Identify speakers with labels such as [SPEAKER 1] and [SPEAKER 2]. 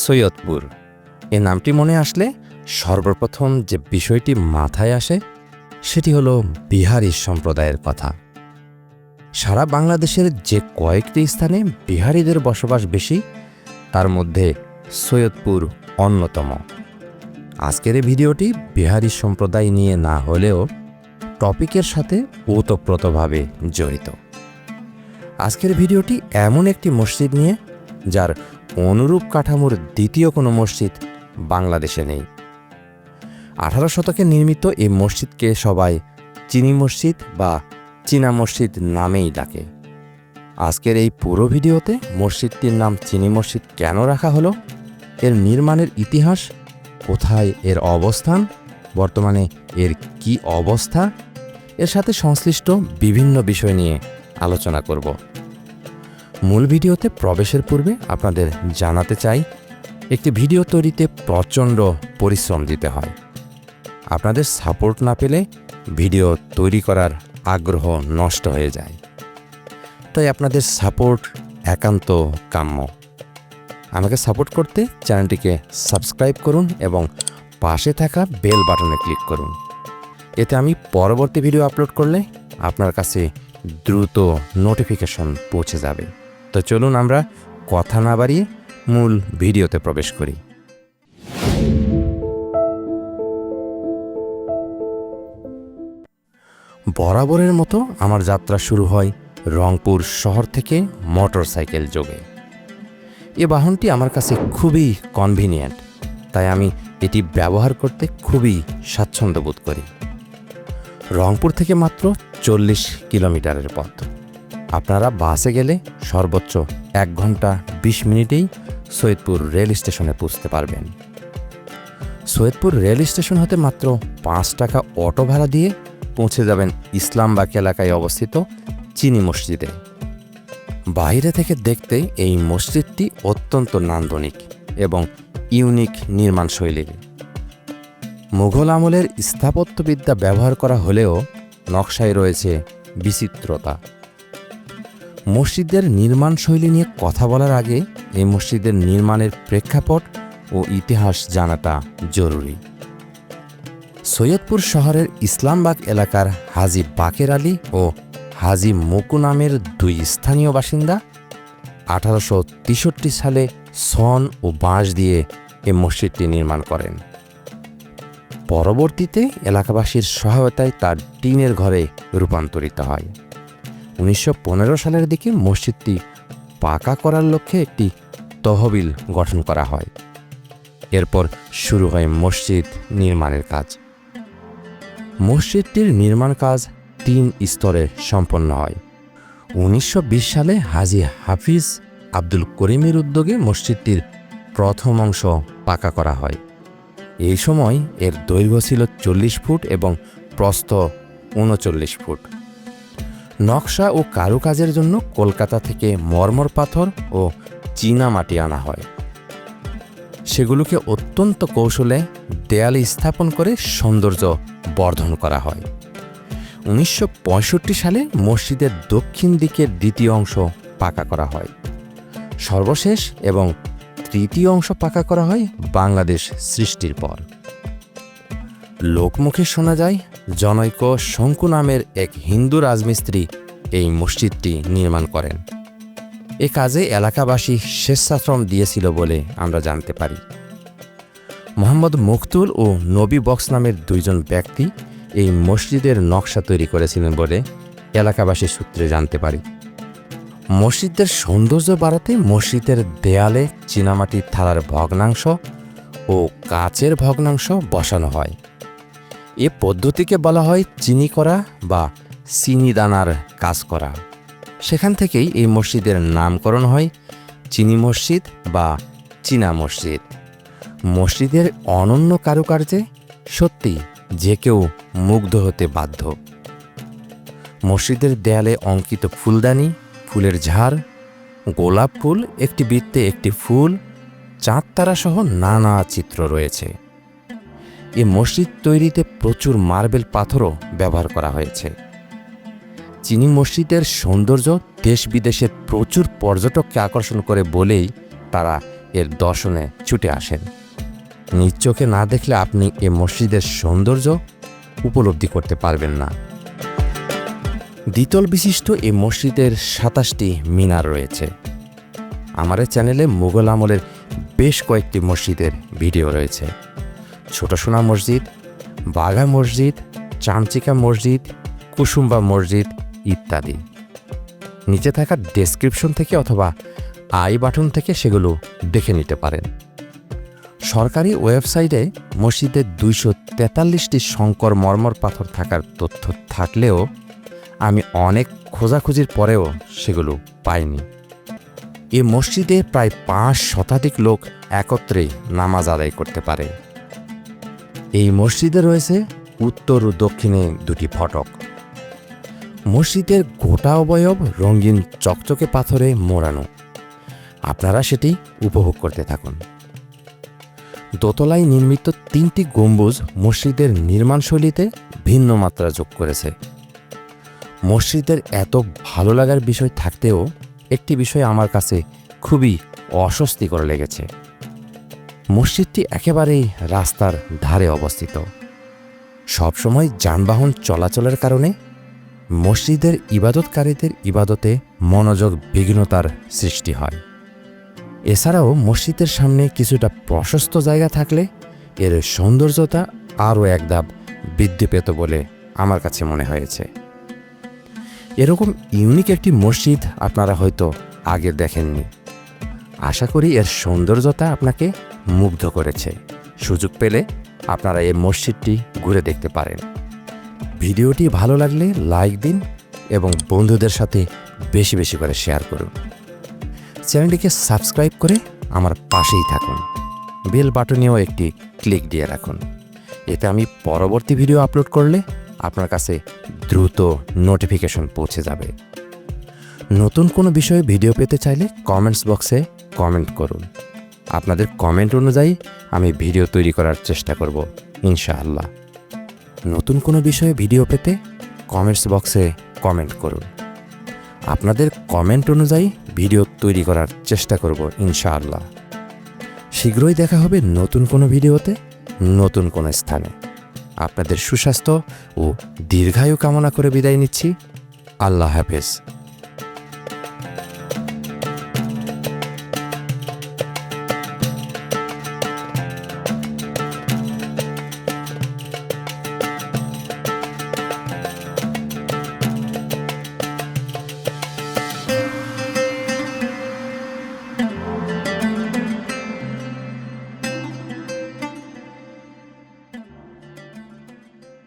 [SPEAKER 1] সৈয়দপুর। এ নামটি মনে আসলে সর্বপ্রথম যে বিষয়টি মাথায় আসে, সেটি হলো বিহারি সম্প্রদায়ের কথা। সারা বাংলাদেশের যে কয়েকটি স্থানে বিহারিদের বসবাস বেশি, তার মধ্যে সৈয়দপুর অন্যতম। আজকের এই ভিডিওটি বিহারি সম্প্রদায় নিয়ে না হলেও টপিকের সাথে ওতপ্রোতভাবে জড়িত। আজকের ভিডিওটি এমন একটি মসজিদ নিয়ে, যার অনুরূপ কাঠামোর দ্বিতীয় কোনো মসজিদ বাংলাদেশে নেই। আঠারো শতকে নির্মিত এই মসজিদকে সবাই চিনি মসজিদ বা চীনা মসজিদ নামেই ডাকে। আজকের এই পুরো ভিডিওতে মসজিদটির নাম চিনি মসজিদ কেন রাখা হলো, এর নির্মাণের ইতিহাস, কোথায় এর অবস্থান, বর্তমানে এর কি অবস্থা, এর সাথে সংশ্লিষ্ট বিভিন্ন বিষয় নিয়ে আলোচনা করব। মূল ভিডিওতে প্রবেশের পূর্বে আপনাদের জানাতে চাই, একটি ভিডিও তৈরিতে প্রচণ্ড পরিশ্রম দিতে হয়। আপনাদের সাপোর্ট না পেলে ভিডিও তৈরি করার আগ্রহ নষ্ট হয়ে যায়। তাই আপনাদের সাপোর্ট একান্ত কাম্য। আমাকে সাপোর্ট করতে চ্যানেলটিকে সাবস্ক্রাইব করুন এবং পাশে থাকা বেল বাটনে ক্লিক করুন। এতে আমি পরবর্তী ভিডিও আপলোড করলে আপনার কাছে দ্রুত নোটিফিকেশন পৌঁছে যাবে। তো চলুন আমরা কথা না বাড়িয়ে মূল ভিডিওতে প্রবেশ করি। বরাবরের মতো আমার যাত্রা শুরু হয় রংপুর শহর থেকে মোটর সাইকেল যোগে। এ বাহনটি আমার কাছে খুবই কনভিনিয়েন্ট তাই আমি এটি ব্যবহার করতে খুবই স্বাচ্ছন্দ্য বোধ করি। রংপুর থেকে মাত্র চল্লিশ কিলোমিটারের পথ। আপনারা বাসে গেলে সর্বোচ্চ এক ঘণ্টা বিশ মিনিটেই সৈয়দপুর রেল স্টেশনে পৌঁছতে পারবেন। সৈয়দপুর রেল স্টেশন হতে মাত্র পাঁচ টাকা অটো ভাড়া দিয়ে পৌঁছে যাবেন ইসলামবাগ এলাকায় অবস্থিত চিনি মসজিদে। বাইরে থেকে দেখতে এই মসজিদটি অত্যন্ত নান্দনিক এবং ইউনিক নির্মাণ শৈলীর মুঘল আমলের স্থাপত্যবিদ্যা ব্যবহার করা হলেও নকশায় রয়েছে বিচিত্রতা। মসজিদের নির্মাণ শৈলী নিয়ে কথা বলার আগে এই মসজিদের নির্মাণের প্রেক্ষাপট ও ইতিহাস জানাটা জরুরি। সৈয়দপুর শহরের ইসলামবাগ এলাকার হাজি বাকের আলী ও হাজি মকু নামের দুই স্থানীয় বাসিন্দা আঠারোশো তেষট্টি সালে সন ও বাঁশ দিয়ে এ মসজিদটি নির্মাণ করেন। পরবর্তীতে এলাকাবাসীর সহায়তায় তার টিনের ঘরে রূপান্তরিত হয়। উনিশশো পনেরো সালের দিকে মসজিদটি পাকা করার লক্ষ্যে একটি তহবিল গঠন করা হয়। এরপর শুরু হয় মসজিদ নির্মাণের কাজ। মসজিদটির নির্মাণ কাজ তিন স্তরে সম্পন্ন হয়। উনিশশো বিশ সালে হাজি হাফিজ আব্দুল করিমের উদ্যোগে মসজিদটির প্রথম অংশ পাকা করা হয়। এই সময় এর দৈর্ঘ্য ছিল চল্লিশ ফুট এবং প্রস্থ উনচল্লিশ ফুট। নকশা ও কারুকাজের জন্য কলকাতা থেকে মর্মর পাথর ও চীনা মাটি আনা হয়। সেগুলোকে অত্যন্ত কৌশলে দেয়ালে স্থাপন করে সৌন্দর্য বর্ধন করা হয়। উনিশশো পঁয়ষট্টি সালে মসজিদের দক্ষিণ দিকের দ্বিতীয় অংশ পাকা করা হয়। সর্বশেষ এবং তৃতীয় অংশ পাকা করা হয় বাংলাদেশ সৃষ্টির পর। লোকমুখে শোনা যায় জনৈক শঙ্কু নামের এক হিন্দু রাজমিস্ত্রি এই মসজিদটি নির্মাণ করেন। এ কাজে এলাকাবাসী স্বেচ্ছাশ্রম দিয়েছিল বলে আমরা জানতে পারি। মোহাম্মদ মুখতুল ও নবী বক্স নামের দুইজন ব্যক্তি এই মসজিদের নকশা তৈরি করেছিলেন বলে এলাকাবাসী সূত্রে জানতে পারি। মসজিদের সৌন্দর্য বাড়াতে মসজিদের দেয়ালে চীনামাটির থালার ভগ্নাংশ ও কাচের ভগ্নাংশ বসানো হয়। এ পদ্ধতিকে বলা হয় চিনি করা বা চিনি দানার কাজ করা। সেখান থেকেই এই মসজিদের নামকরণ হয় চিনি মসজিদ বা চীনা মসজিদ। মসজিদের অনন্য কারুকার্যে সত্যি যে কেউ মুগ্ধ হতে বাধ্য। মসজিদের দেয়ালে অঙ্কিত ফুলদানি, ফুলের ঝাড়, গোলাপ ফুল, একটি বৃত্তে একটি ফুল, চাঁদ তারা সহ নানা চিত্র রয়েছে। এ মসজিদ তৈরিতে প্রচুর মার্বেল পাথরও ব্যবহার করা হয়েছে। চিনি মসজিদের সৌন্দর্য দেশ বিদেশের প্রচুর পর্যটককে আকর্ষণ করে বলেই তারা এর দর্শনে ছুটে আসেন। নিজ চোখে না দেখলে আপনি এ মসজিদের সৌন্দর্য উপলব্ধি করতে পারবেন না। দ্বিতল বিশিষ্ট এই মসজিদের সাতাশটি মিনার রয়েছে। আমার চ্যানেলে মুঘল আমলের বেশ কয়েকটি মসজিদের ভিডিও রয়েছে। ছোট সোনা মসজিদ বাঘা মসজিদ চামচিকা মসজিদ, কুসুম্বা মসজিদ ইত্যাদি। নিচে থাকা ডেসক্রিপশন থেকে অথবা আই বাটন থেকে সেগুলো দেখে নিতে পারেন। সরকারি ওয়েবসাইটে মসজিদের দুইশো তেতাল্লিশটি শঙ্কর মর্মর পাথর থাকার তথ্য থাকলেও আমি অনেক খোঁজাখুঁজির পরেও সেগুলো পাইনি। এ মসজিদে প্রায় পাঁচ শতাধিক লোক একত্রে নামাজ আদায় করতে পারে। এই মসজিদে রয়েছে উত্তর ও দক্ষিণে দুটি ফটক। মসজিদের গোটা অবয়ব রঙিন চকচকে পাথরে মোড়ানো। আপনারা সেটি উপভোগ করতে থাকুন। দোতলায় নির্মিত তিনটি গম্বুজ মসজিদের নির্মাণশৈলীতে ভিন্ন মাত্রা যোগ করেছে। মসজিদের এত ভালো লাগার বিষয় থাকতেও একটি বিষয় আমার কাছে খুবই অস্বস্তিকর লেগেছে। মসজিদটি একেবারেই রাস্তার ধারে অবস্থিত। সবসময় যানবাহন চলাচলের কারণে মসজিদের ইবাদতকারীদের ইবাদতে মনোযোগ বিঘ্নতার সৃষ্টি হয়। এছাড়াও মসজিদের সামনে কিছুটা প্রশস্ত জায়গা থাকলে এর সৌন্দর্যতা আরও এক ধাপ বৃদ্ধি পেত বলে আমার কাছে মনে হয়েছে। এরকম ইউনিক একটি মসজিদ আপনারা হয়তো আগে দেখেননি। আশা করি এর সৌন্দর্যতা আপনাকে মুগ্ধ করেছে। সুযোগ পেলে আপনারা এই মসজিদটি ঘুরে দেখতে পারেন। ভিডিওটি ভালো লাগলে লাইক দিন এবং বন্ধুদের সাথে বেশি বেশি করে শেয়ার করুন। চ্যানেলটিকে সাবস্ক্রাইব করে আমার পাশেই থাকুন। বেল বাটনেও একটি ক্লিক দিয়ে রাখুন। এতে আমি পরবর্তী ভিডিও আপলোড করলে আপনার কাছে দ্রুত নোটিফিকেশন পৌঁছে যাবে। নতুন কোনো বিষয়ে ভিডিও পেতে চাইলে কমেন্টস বক্সে কমেন্ট করুন। আপনাদের কমেন্ট অনুযায়ী আমি ভিডিও তৈরি করার চেষ্টা করব, ইনশাআল্লাহ। নতুন কোনো বিষয়ে ভিডিও পেতে কমেন্টস বক্সে কমেন্ট করুন। আপনাদের কমেন্ট অনুযায়ী ভিডিও তৈরি করার চেষ্টা করব, ইনশাআল্লাহ। শীঘ্রই দেখা হবে নতুন কোনো ভিডিওতে নতুন কোনো স্থানে। আপনাদের সুস্বাস্থ্য ও দীর্ঘায়ু কামনা করে বিদায় নিচ্ছি। আল্লাহ হাফেজ।